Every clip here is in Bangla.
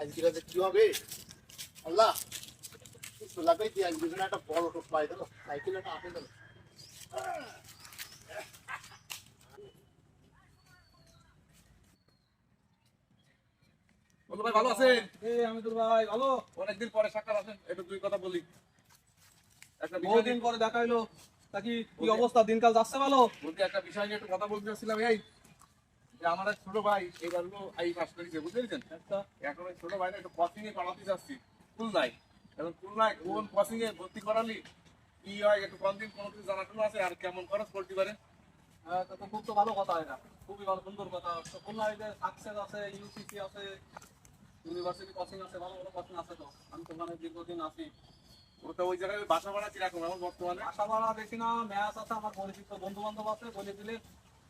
রাতে কি হবে? আল্লাহ আজকে একটা বড় টোপ পাই দিল সাইকেল একটা আপে দিল। বন্ধু ভাই ভালো আছেন? এই আমি তোর ভাই ভালো। অনেকদিন পরে সাক্ষাৎ আছেন একটু দুই কথা বলি। একটা বহুদিন পরে দেখা হইল। তা কি কি অবস্থা? দিনকাল যাচ্ছে ভালো? বলতে একটা বিষয় নিয়ে একটু কথা বলতে চাচ্ছিলাম এই যে আমার ছোট ভাই এইবার হলো আই পাস করেছে বুঝতে এখন ওই ছোট ভাইটা একটু কোচিং এ পড়াতে যাচ্ছি খুলনায়। এখন খুলনায় কোন কোচিং এ ভর্তি করালি? কি হয় একটু কোন দিন কোনো কিছু জানাশোনা আছে? আর কেমন খরচ পড়তে পারে? তো খুব তো ভালো কথা এটা। খুবই ভালো সুন্দর কথা। তো খুলনায় যে সাকসেস আছে ইউসিসি আছে ইউনিভার্সিটি কোচিং আছে ভালো ভালো কোচিং আছে তো। আমি তো ওখানে দীর্ঘদিন আছি। ওটা ওই জায়গায় বাসা ভাড়া কীরকম? এখন বর্তমানে? আশা ভাড়া বেশি না ম্যাচ আছে আমার পরিচিত বন্ধু বান্ধব আছে বলে দিলে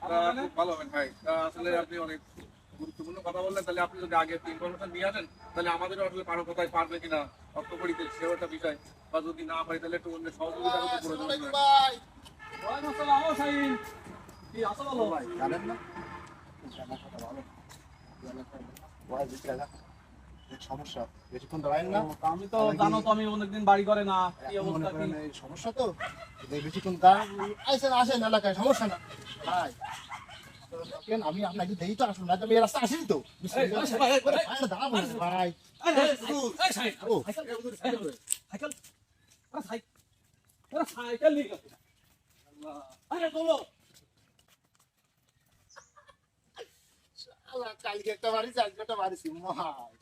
খুব ভালো হবেন ভাই। আসলে আপনি অনেক গুরুত্বপূর্ণ কথা বললেন। তাহলে আপনি যদি আগে ইনফরমেশন নিয়ে আসেন তাহলে আমাদেরও আসলে কারও কোথায় পারবে কিনা অর্থকড়িতে সেও একটা বিষয়। বা যদি না পারি তাহলে একটু অন্য সহযোগিতা করতে প্রয়োজন। ভাই। ভালো? জানেন না? কথা ভালো। সমস্যা বেশিক্ষণ দাঁড়ায় না আমি তো জানো তো আমি অনেকদিন বাড়ি করে না কি অবস্থা কি সমস্যা তো বেশিক্ষণ আসেন আসেন এলাকায় সমস্যা না ভাই আমি আপনাকে দেখি তো আসুন না তো রাস্তা আসিনি তো দাঁড়াবো ভাই সাইকেল, আরে বলো কালকে একটা বাড়ি আজকে একটা বাড়ি ভাই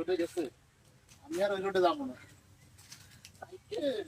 রোডে গেছে আমি আর ওই রোডে যাব না সাইকেল